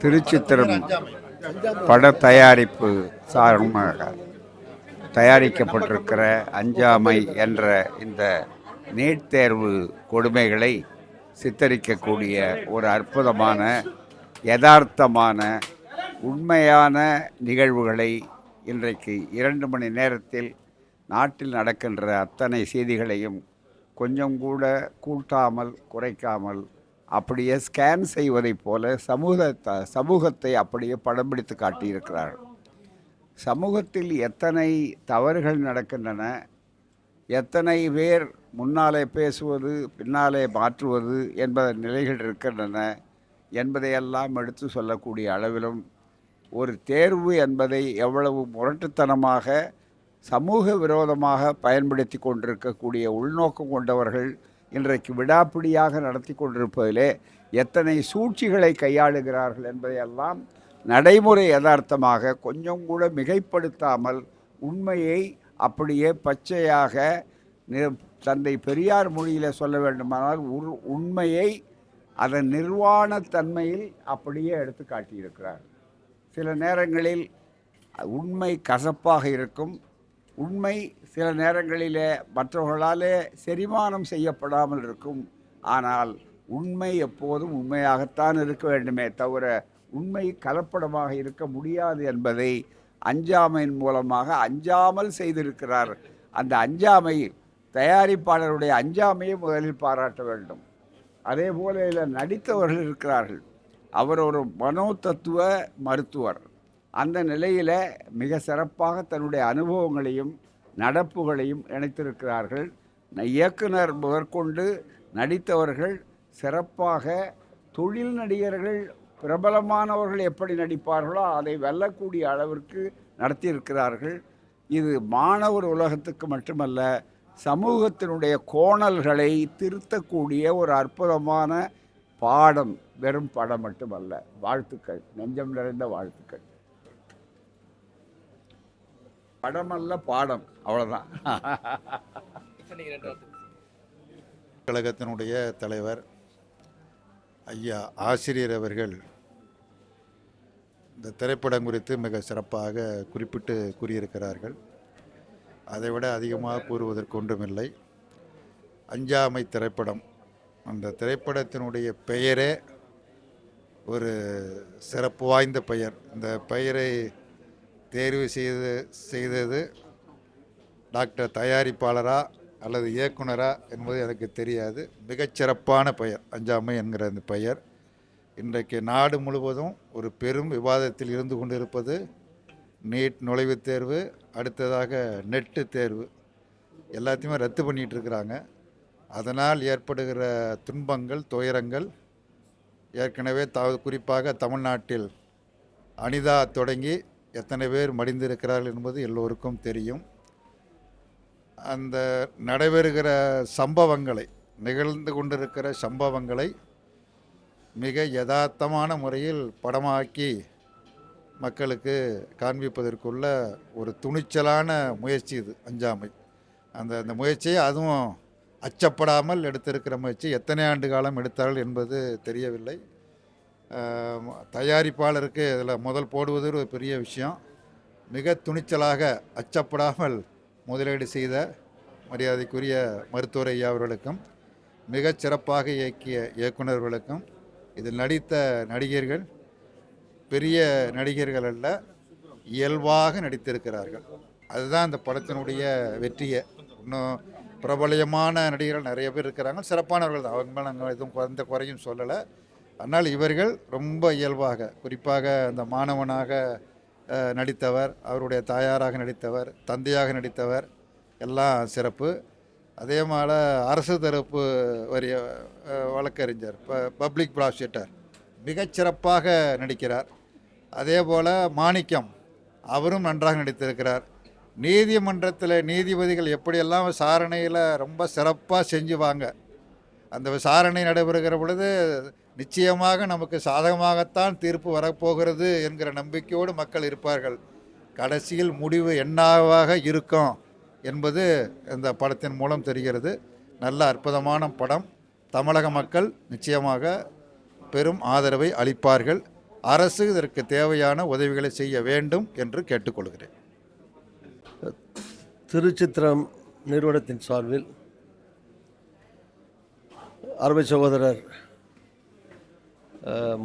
திருச்சித்திரம் பட தயாரிப்பு சார்பாக தயாரிக்கப்பட்டிருக்கிற அஞ்சாமை என்ற இந்த நீட் தேர்வு கொடுமைகளை சித்தரிக்கக்கூடிய ஒரு அற்புதமான யதார்த்தமான உண்மையான நிகழ்வுகளை இன்றைக்கு இரண்டு மணி நேரத்தில் நாட்டில் நடக்கின்ற அத்தனை செய்திகளையும் கொஞ்சம் கூட கூட்டாமல் குறைக்காமல் அப்படியே ஸ்கேன் செய்வதைப் போல சமூகத்தை சமூகத்தை அப்படியே படம் பிடித்து காட்டியிருக்கிறார். சமூகத்தில் எத்தனை தவறுகள் நடக்கின்றன எத்தனை பேர் முன்னாலே பேசுவது பின்னாலே மாற்றுவது என்பத நிலைகள் இருக்கின்றன என்பதையெல்லாம் எடுத்து சொல்லக்கூடிய அளவிலும் ஒரு தேர்வு என்பதை எவ்வளவு முரட்டுத்தனமாக சமூக விரோதமாக பயன்படுத்தி கொண்டிருக்கக்கூடிய உள்நோக்கம் கொண்டவர்கள் இன்றைக்கு விடாப்பிடியாக நடத்தி கொண்டிருப்பதிலே எத்தனை சூழ்ச்சிகளை கையாளுகிறார்கள் என்பதையெல்லாம் நடைமுறை யதார்த்தமாக கொஞ்சம் கூட மிகைப்படுத்தாமல் உண்மையை அப்படியே பச்சையாக தந்தை பெரியார் மொழியில் சொல்ல வேண்டுமானால் உர் உண்மையை அதன் நிர்வாணத்தன்மையில் அப்படியே எடுத்து காட்டியிருக்கிறார். சில நேரங்களில் உண்மை கசப்பாக இருக்கும் உண்மை சில நேரங்களிலே மற்றவர்களாலே செரிமானம் செய்யப்படாமல் இருக்கும். ஆனால் உண்மை எப்போதும் உண்மையாகத்தான் இருக்க வேண்டுமே தவிர உண்மை கலப்படமாக இருக்க முடியாது என்பதை அஞ்சாமையின் மூலமாக அஞ்சாமல் செய்திருக்கிறார். அந்த அஞ்சாமை தயாரிப்பாளருடைய அஞ்சாமையை முதலில் பாராட்ட வேண்டும். அதே போல இதில் நடித்தவர்கள் இருக்கிறார்கள். அவர் ஒரு மனோ தத்துவ மருத்துவர். அந்த நிலையில் மிக சிறப்பாக தன்னுடைய அனுபவங்களையும் நடப்புகளையும் இணைத்திருக்கிறார்கள். இயக்குனர் முதற்கொண்டு நடித்தவர்கள் சிறப்பாக தொழில் நடிகர்கள் பிரபலமானவர்கள் எப்படி நடிப்பார்களோ அதை வெல்லக்கூடிய அளவிற்கு நடத்தியிருக்கிறார்கள். இது மாணவர் உலகத்துக்கு மட்டுமல்ல சமூகத்தினுடைய கோணல்களை திருத்தக்கூடிய ஒரு அற்புதமான பாடம் வெறும் படம் மட்டுமல்ல. வாழ்த்துக்கள் நெஞ்சம் நிறைந்த வாழ்த்துக்கள். படமல்ல பாடம். அவ்வளோதான் கழகத்தினுடைய தலைவர் ஐயா ஆசிரியர் அவர்கள் இந்த திரைப்படம் குறித்து மிக சிறப்பாக குறிப்பிட்டு கூறியிருக்கிறார்கள். அதைவிட அதிகமாக கூறுவதற்கு ஒன்றுமில்லை. அஞ்சாமை திரைப்படம். அந்த திரைப்படத்தினுடைய பெயரே ஒரு சிறப்பு வாய்ந்த பெயர். இந்த பெயரை தேர்வு செய்து செய்தது டாக்டர் தயாரிப்பாளரா அல்லது இயக்குனரா என்பது எனக்கு தெரியாது. மிகச்சிறப்பான பெயர் அஞ்சாமை என்கிற அந்த பெயர். இன்றைக்கு நாடு முழுவதும் ஒரு பெரும் விவாதத்தில் இருந்து கொண்டிருப்பது நீட் நுழைவுத் தேர்வு அடுத்ததாக நெட்டு தேர்வு. எல்லாத்தையுமே ரத்து பண்ணிகிட்டு இருக்கிறாங்க. அதனால் ஏற்படுகிற துன்பங்கள் துயரங்கள் ஏற்கனவே த குறிப்பாக தமிழ்நாட்டில் அனிதா தொடங்கி எத்தனை பேர் மடிந்திருக்கிறார்கள் என்பது எல்லோருக்கும் தெரியும். அந்த நடைபெறுகிற சம்பவங்களை நிகழ்ந்து கொண்டிருக்கிற சம்பவங்களை மிக யதார்த்தமான முறையில் படமாக்கி மக்களுக்கு காண்பிப்பதற்குள்ள ஒரு துணிச்சலான முயற்சி இது அஞ்சாமை. அந்த அந்த முயற்சியை அதுவும் அச்சப்படாமல் எடுத்திருக்கிற முயற்சி எத்தனை ஆண்டு காலம் எடுத்தார்கள் என்பது தெரியவில்லை. தயாரிப்பாளருக்கு இதில் முதல் போடுவது ஒரு பெரிய விஷயம். மிக துணிச்சலாக அச்சப்படாமல் முதலீடு செய்த மரியாதைக்குரிய மருத்துவர் ஐயா அவர்களுக்கும் மிகச் சிறப்பாக இயக்கிய இயக்குனர்களுக்கும் இதில் நடித்த நடிகர்கள் பெரிய நடிகர்கள் அல்ல இயல்பாக நடித்திருக்கிறார்கள். அதுதான் இந்த படத்தினுடைய வெற்றியை. இன்னும் பிரபலயமான நடிகர்கள் நிறைய பேர் இருக்கிறாங்க. சிறப்பானவர்கள் தான். அவங்க மேலே நாங்கள் எதுவும் எந்த குறையும் சொல்லலை. ஆனால் இவர்கள் ரொம்ப இயல்பாக குறிப்பாக அந்த மாணவனாக நடித்தவர் அவருடைய தாயாராக நடித்தவர் தந்தையாக நடித்தவர் எல்லாம் சிறப்பு. அதே மாதிரி அரசு தரப்பு வரிய வழக்கறிஞர் ப பப்ளிக் ப்ராசிக்யூட்டர் மிகச்சிறப்பாக நடிக்கிறார். அதே போல் மாணிக்கம் அவரும் நன்றாக நடித்திருக்கிறார். நீதிமன்றத்தில் நீதிபதிகள் எப்படியெல்லாம் விசாரணையில் ரொம்ப சிறப்பாக செஞ்சுவாங்க அந்த விசாரணை நடைபெறுகிற பொழுது நிச்சயமாக நமக்கு சாதகமாகத்தான் தீர்ப்பு வரப்போகிறது என்கிற நம்பிக்கையோடு மக்கள் இருப்பார்கள். கடைசியில் முடிவு என்னவாக இருக்கும் என்பது இந்த படத்தின் மூலம் தெரிகிறது. நல்ல அற்புதமான படம். தமிழக மக்கள் நிச்சயமாக பெரும் ஆதரவை அளிப்பார்கள். அரசு இதற்கு தேவையான உதவிகளை செய்ய வேண்டும் என்று கேட்டுக்கொள்கிறேன். திருச்சித்திரம் நிறுவனத்தின் சார்பில் அருமை சகோதரர்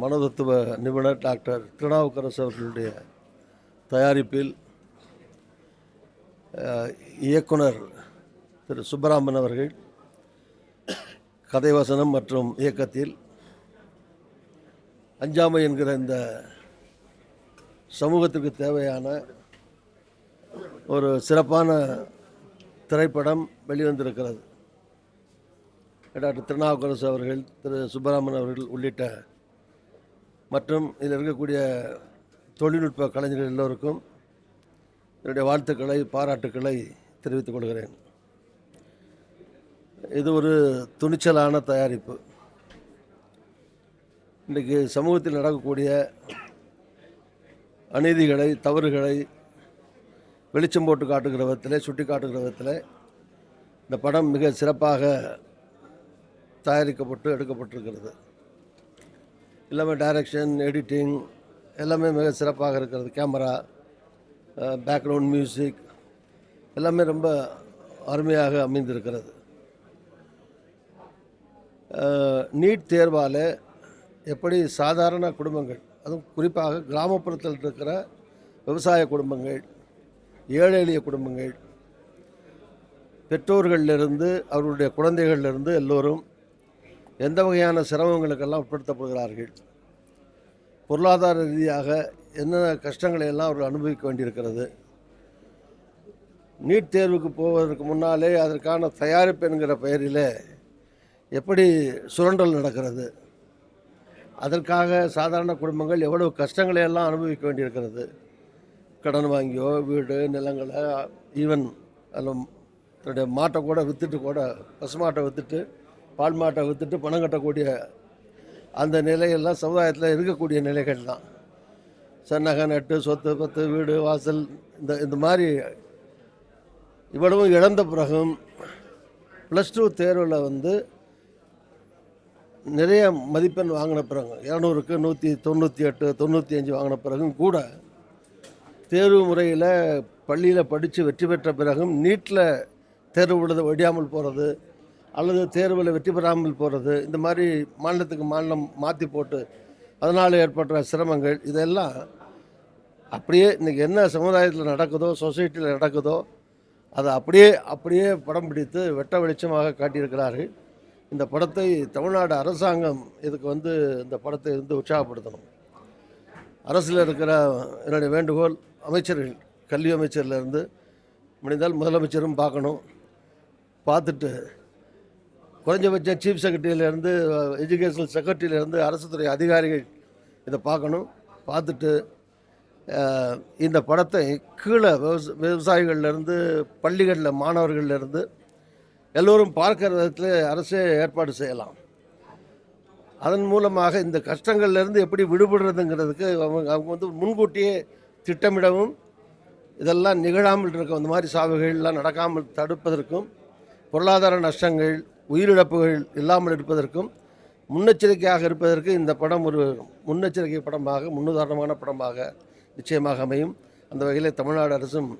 மனதத்துவ மனோதத்துவ நிபுணர் டாக்டர் திருநாவுக்கரசு அவர்களுடைய தயாரிப்பில் இயக்குனர் திரு சுப்பராமன் அவர்கள் கதைவசனம் மற்றும் இயக்கத்தில் அஞ்சாமை என்கிற இந்த சமூகத்திற்கு தேவையான ஒரு சிறப்பான திரைப்படம் வெளிவந்திருக்கிறது. டாக்டர் திருநாவுக்கரசு அவர்கள் திரு சுப்பராமன் அவர்கள் உள்ளிட்ட மற்றும் இதில் இருக்கக்கூடிய தொழில்நுட்ப கலைஞர்கள் எல்லோருக்கும் என்னுடைய வாழ்த்துக்களை பாராட்டுக்களை தெரிவித்துக் கொள்கிறேன். இது ஒரு துணிச்சலான தயாரிப்பு. இன்றைக்கு சமூகத்தில் நடக்கக்கூடிய அநீதிகளை தவறுகளை வெளிச்சம் போட்டு காட்டுகிற விதத்தில் சுட்டி காட்டுகிற விதத்தில் இந்த படம் மிக சிறப்பாக தயாரிக்கப்பட்டு எடுக்கப்பட்டிருக்கிறது. எல்லாமே டைரக்ஷன் எடிட்டிங் எல்லாமே மிக சிறப்பாக இருக்கிறது. கேமரா பேக்ரவுண்ட் மியூசிக் எல்லாமே ரொம்ப அருமையாக அமைந்திருக்கிறது. நீட் தேர்வால் எப்படி சாதாரண குடும்பங்கள் அதுவும் குறிப்பாக கிராமப்புறத்தில் இருக்கிற விவசாய குடும்பங்கள் ஏழை எளிய குடும்பங்கள் பெற்றோர்களிலிருந்து அவர்களுடைய குழந்தைகளிலிருந்து எல்லோரும் எந்த வகையான சிரமங்களுக்கெல்லாம் உட்படுத்தப்படுகிறார்கள்? பொருளாதார ரீதியாக என்ன கஷ்டங்களை எல்லாம் அவர்கள் அனுபவிக்க வேண்டியிருக்கிறது? நீட் தேர்வுக்கு போவதற்கு முன்னாலே அதற்கான தயாரிப்பு என்கிற பெயரில் எப்படி சுரண்டல் நடக்கிறது? அதற்காக சாதாரண குடும்பங்கள் எவ்வளவு கஷ்டங்களை எல்லாம் அனுபவிக்க வேண்டியிருக்கிறது? கடன் வாங்கியோ வீடு நிலங்களை ஈவன் அதில் தன்னுடைய மாட்டை கூட விற்றுட்டு கூட பசுமாட்டை விற்றுட்டு பால் மாட்டை விற்றுட்டு பணம் கட்டக்கூடிய அந்த நிலையெல்லாம் சமுதாயத்தில் இருக்கக்கூடிய நிலைகள் தான். சன்னகை நட்டு சொத்து பத்து வீடு வாசல் இந்த இந்த மாதிரி இவ்வளவும் இழந்த பிறகும் ப்ளஸ் டூ தேர்வில் வந்து நிறைய மதிப்பெண் வாங்கின பிறகு இரநூறுக்கு நூற்றி தொண்ணூற்றி எட்டு தொண்ணூற்றி அஞ்சு வாங்கின பிறகும் கூட தேர்வு முறையில் பள்ளியில் படித்து வெற்றி பெற்ற பிறகும் நீட்டில் தேர்வு விழுத வடியாமல் போகிறது அல்லது தேர்வில் வெற்றி பெறாமல் போகிறது இந்த மாதிரி மாநிலத்துக்கு மாநிலம் மாற்றி போட்டு அதனால் ஏற்படுற சிரமங்கள் இதெல்லாம் அப்படியே இன்றைக்கி என்ன சமுதாயத்தில் நடக்குதோ சொசைட்டியில் நடக்குதோ அதை அப்படியே அப்படியே படம் பிடித்து வெட்ட வெளிச்சமாக காட்டியிருக்கிறார்கள். இந்த படத்தை தமிழ்நாடு அரசாங்கம் இதுக்கு வந்து இந்த படத்தை வந்து உற்சாகப்படுத்தணும். அரசில் இருக்கிற என்னுடைய வேண்டுகோள் அமைச்சர்கள் கல்வி அமைச்சர்லேருந்து முடிந்தால் முதலமைச்சரும் பார்க்கணும். பார்த்துட்டு குறைஞ்சபட்சம் சீஃப் செக்ரட்டரியிலேருந்து எஜுகேஷனல் செக்ரட்டரியிலேருந்து அரசு துறை அதிகாரிகள் இதை பார்க்கணும். பார்த்துட்டு இந்த படத்தை கீழே விவச விவசாயிகள்லேருந்து பள்ளிகளில் மாணவர்கள்லேருந்து எல்லோரும் பார்க்குற விதத்தில் அரசே ஏற்பாடு செய்யலாம். அதன் மூலமாக இந்த கஷ்டங்கள்லேருந்து எப்படி விடுபடுறதுங்கிறதுக்கு அவங்க அவங்க வந்து முன்கூட்டியே திட்டமிடவும் இதெல்லாம் நிகழாமல் இருக்க இந்த மாதிரி சாவுகள்லாம் நடக்காமல் தடுப்பதற்கும் பொருளாதார நஷ்டங்கள் உயிரிழப்புகள் இல்லாமல் இருப்பதற்கும் முன்னெச்சரிக்கையாக இருப்பதற்கு இந்த படம் ஒரு முன்னெச்சரிக்கை படமாக முன்னுதாரணமான படமாக நிச்சயமாக அமையும். அந்த வகையில் தமிழ்நாடு அரசும்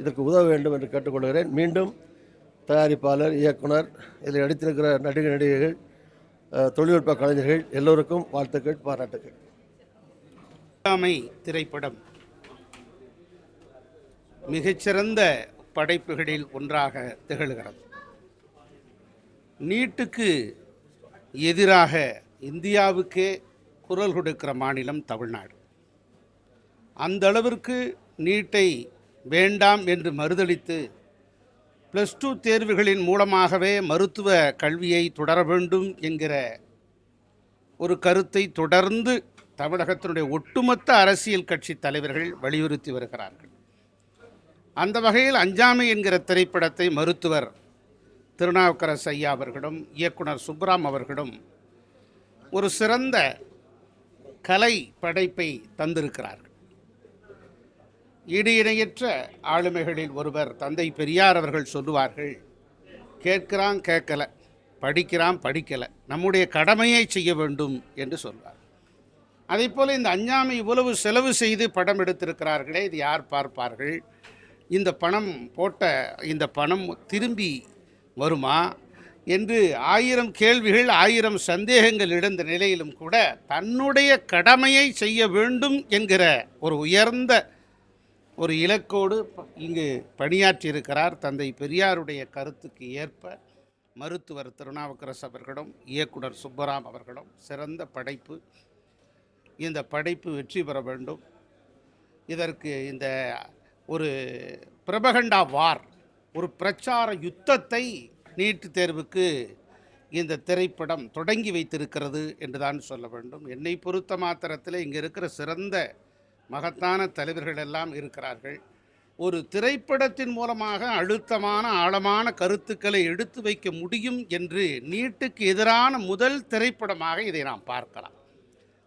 இதற்கு உதவ வேண்டும் என்று கேட்டுக்கொள்கிறேன். மீண்டும் தயாரிப்பாளர் இயக்குனர் இதில் நடித்திருக்கிற நடிகை நடிகைகள் தொழில்நுட்ப கலைஞர்கள் எல்லோருக்கும் வாழ்த்துக்கள் பாராட்டுகள் திரைப்படம். மிகச்சிறந்த படைப்புகளில் ஒன்றாக திகழ்கிறது. நீட்டுக்கு எதிராக இந்தியாவுக்கே குரல் கொடுக்கிற மாநிலம் தமிழ்நாடு. அந்த அளவிற்கு நீட்டை வேண்டாம் என்று மறுதளித்து ப்ளஸ் டூ தேர்வுகளின் மூலமாகவே மருத்துவ கல்வியை தொடர வேண்டும் என்கிற ஒரு கருத்தை தொடர்ந்து தமிழகத்தினுடைய ஒட்டுமொத்த அரசியல் கட்சி தலைவர்கள் வலியுறுத்தி வருகிறார்கள். அந்த வகையில் அஞ்சாமை என்கிற திரைப்படத்தை மருத்துவர் திருநாவுக்கரசு ஐயா அவர்களும் இயக்குனர் சுப்ராம் அவர்களும் ஒரு சிறந்த கலை படைப்பை தந்திருக்கிறார்கள். ஈடு இணையற்ற ஆளுமைகளில் ஒருவர் தந்தை பெரியார் அவர்கள் சொல்லுவார்கள் கேட்கிறான் கேட்கல. படிக்கிறான் படிக்கலை. நம்முடைய கடமையை செய்ய வேண்டும் என்று சொல்வார். அதே போல் இந்த அஞ்சாமை இவ்வளவு செலவு செய்து படம் எடுத்திருக்கிறார்களே இது யார் பார்ப்பார்கள்? இந்த பணம் போட்ட இந்த பணம் திரும்பி வருமா என்று ஆயிரம் கேள்விகள் ஆயிரம் சந்தேகங்கள் இழந்த நிலையிலும் கூட தன்னுடைய கடமையை செய்ய வேண்டும் என்கிற ஒரு உயர்ந்த ஒரு இலக்கோடு ப- இங்கு பணியாற்றியிருக்கிறார் தந்தை பெரியாருடைய கருத்துக்கு ஏற்ப மருத்துவர் திருநாவுக்கரசு அவர்களும் இயக்குனர் சுப்பராம் அவர்களும் சிறந்த படைப்பு. இந்த படைப்பு வெற்றி பெற வேண்டும். இதற்கு இந்த ஒரு பிரபகண்டா வார் ஒரு பிரச்சார யுத்தத்தை நீட் தேர்வுக்கு இந்த திரைப்படம் தொடங்கி வைத்திருக்கிறது என்று தான் சொல்ல வேண்டும். என்னை பொறுத்த மாத்திரத்தில் இங்கே இருக்கிற சிறந்த மகத்தான தலைவர்கள் எல்லாம் இருக்கிறார்கள். ஒரு திரைப்படத்தின் மூலமாக அழுத்தமான ஆழமான கருத்துக்களை எடுத்து வைக்க முடியும் என்று நீட்டுக்கு எதிரான முதல் திரைப்படமாக இதை நாம் பார்க்கலாம்.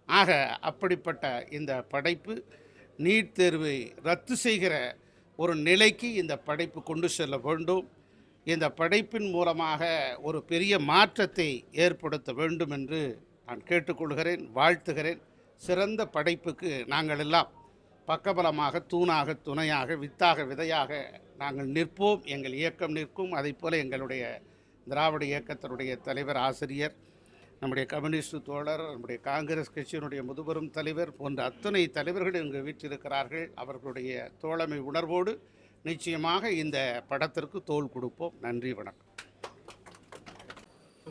ஆக அப்படிப்பட்ட இந்த படைப்பு நீட் தேர்வை ரத்து செய்கிற ஒரு நிலைக்கு இந்த படைப்பு கொண்டு செல்ல வேண்டும். இந்த படைப்பின் மூலமாக ஒரு பெரிய மாற்றத்தை ஏற்படுத்த வேண்டும் என்று நான் கேட்டுக்கொள்கிறேன் வாழ்த்துகிறேன். சிறந்த படைப்புக்கு நாங்கள் எல்லாம் பக்கபலமாக தூணாக துணையாக வித்தாக விதையாக நாங்கள் நிற்போம். எங்கள் இயக்கம் நிற்கும். அதைப் போல் எங்களுடைய திராவிட இயக்கத்தினுடைய தலைவர் ஆசிரியர் நம்முடைய கம்யூனிஸ்ட் தோழர் நம்முடைய காங்கிரஸ் கட்சியினுடைய முதுபெரும் தலைவர் போன்ற அத்தனை தலைவர்கள் இங்கு வீற்றிருக்கிறார்கள். அவர்களுடைய தோழமை உணர்வோடு நிச்சயமாக இந்த படத்திற்கு தோள் கொடுப்போம். நன்றி வணக்கம்.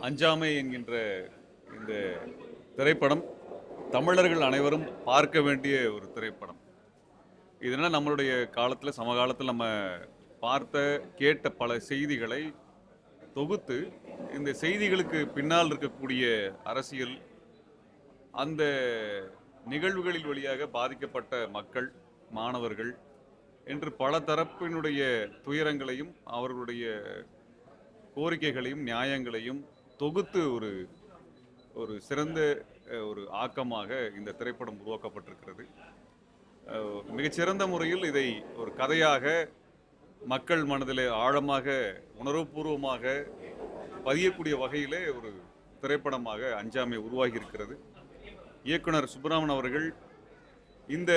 அஞ்சாமை என்கின்ற இந்த திரைப்படம் தமிழர்கள் அனைவரும் பார்க்க வேண்டிய ஒரு திரைப்படம். இதனால் நம்மளுடைய காலத்தில் சமகாலத்தில் நம்ம பார்த்த கேட்ட பல செய்திகளை தொகுத்து இந்த செய்திகளுக்கு பின்னால் இருக்கக்கூடிய அரசியல் அந்த நிகழ்வுகளில் வழியாக பாதிக்கப்பட்ட மக்கள் மாணவர்கள் என்று பல தரப்பினுடைய துயரங்களையும் அவர்களுடைய கோரிக்கைகளையும் நியாயங்களையும் தொகுத்து ஒரு ஒரு சிறந்த ஒரு ஆக்கமாக இந்த திரைப்படம் உருவாக்கப்பட்டிருக்கிறது. மிகச்சிறந்த முறையில் இதை ஒரு கதையாக மக்கள் மனதிலே ஆழமாக உணர்வுபூர்வமாக பதியக்கூடிய வகையிலே ஒரு திரைப்படமாக அஞ்சாமை உருவாகி இருக்கிறது இயக்குனர் சுப்பிரமணியன் அவர்கள் இந்த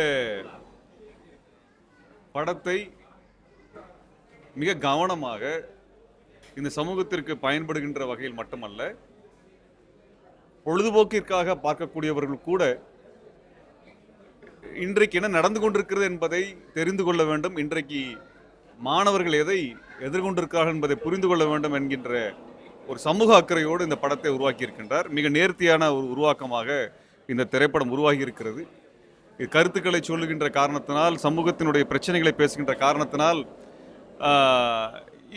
படத்தை மிக கவனமாக இந்த சமூகத்திற்கு பயன்படுகின்ற வகையில் மட்டுமல்ல பொழுதுபோக்கிற்காக பார்க்கக்கூடியவர்கள் கூட இன்றைக்கு என்ன நடந்து கொண்டிருக்கிறது என்பதை தெரிந்து கொள்ள வேண்டும். இன்றைக்கு மாணவர்கள் எதை எதிர்கொண்டிருக்கிறார்கள் என்பதை புரிந்து கொள்ள வேண்டும் என்கின்ற ஒரு சமூக அக்கறையோடு இந்த படத்தை உருவாக்கியிருக்கின்றார். மிக நேர்த்தியான ஒரு உருவாக்கமாக இந்த திரைப்படம் உருவாகி இருக்கிறது கருத்துக்களை சொல்லுகின்ற காரணத்தினால் சமூகத்தினுடைய பிரச்சனைகளை பேசுகின்ற காரணத்தினால்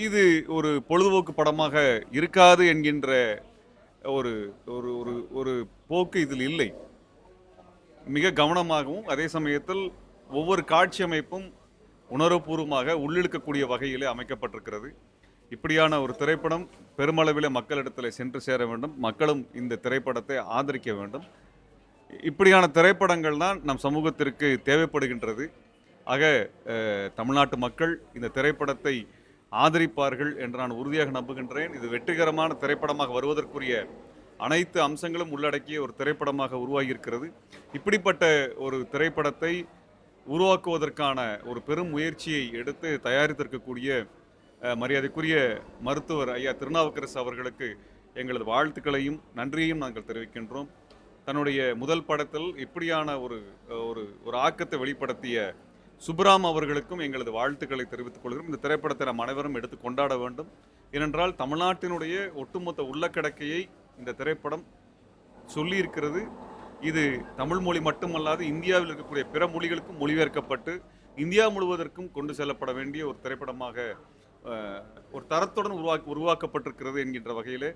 இது ஒரு பொழுதுபோக்கு படமாக இருக்காது என்கின்ற ஒரு ஒரு ஒரு ஒரு போக்கு இதில் இல்லை. மிக கவனமாகவும் அதே சமயத்தில் ஒவ்வொரு காட்சி அமைப்பும் உணர்வுபூர்வமாக உள்ளிழுக்கக்கூடிய வகையிலே அமைக்கப்பட்டிருக்கிறது. இப்படியான ஒரு திரைப்படம் பெருமளவில் மக்களிடத்தில் சென்று சேர வேண்டும். மக்களும் இந்த திரைப்படத்தை ஆதரிக்க வேண்டும். இப்படியான திரைப்படங்கள் தான் நம் சமூகத்திற்கு தேவைப்படுகின்றது. ஆக தமிழ்நாட்டு மக்கள் இந்த திரைப்படத்தை ஆதரிப்பார்கள் என்று நான் உறுதியாக நம்புகின்றேன். இது வெற்றிகரமான திரைப்படமாக வருவதற்குரிய அனைத்து அம்சங்களும் உள்ளடக்கிய ஒரு திரைப்படமாக உருவாகியிருக்கிறது. இப்படிப்பட்ட ஒரு திரைப்படத்தை உருவாக்குவதற்கான ஒரு பெரும் முயற்சியை எடுத்து தயாரித்திருக்கக்கூடிய மரியாதைக்குரிய மருத்துவர் ஐயா திருநாவுக்கரசு அவர்களுக்கு எங்களது வாழ்த்துக்களையும் நன்றியையும் நாங்கள் தெரிவிக்கின்றோம். தன்னுடைய முதல் படத்தில் இப்படியான ஒரு ஒரு ஒரு ஆக்கத்தை வெளிப்படுத்திய சுப்ராம் அவர்களுக்கும் எங்களது வாழ்த்துக்களை தெரிவித்துக் கொள்கிறோம். இந்த திரைப்படத்தை நாம் அனைவரும் எடுத்து கொண்டாட வேண்டும். ஏனென்றால் தமிழ்நாட்டினுடைய ஒட்டுமொத்த உள்ளக்கிடக்கையை இந்த திரைப்படம் சொல்லியிருக்கிறது. இது தமிழ் மொழி மட்டுமல்லாது இந்தியாவில் இருக்கக்கூடிய பிற மொழிகளுக்கும் மொழிபெயர்க்கப்பட்டு இந்தியா முழுவதற்கும் கொண்டு செல்லப்பட வேண்டிய ஒரு திரைப்படமாக ஒரு தரத்துடன் உருவாக்கி உருவாக்கப்பட்டிருக்கிறது என்கின்ற வகையிலே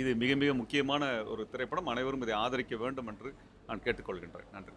இது மிக மிக முக்கியமான ஒரு திரைப்படம். அனைவரும் இதை ஆதரிக்க வேண்டும் என்று நான் கேட்டுக்கொள்கின்றேன். நன்றி.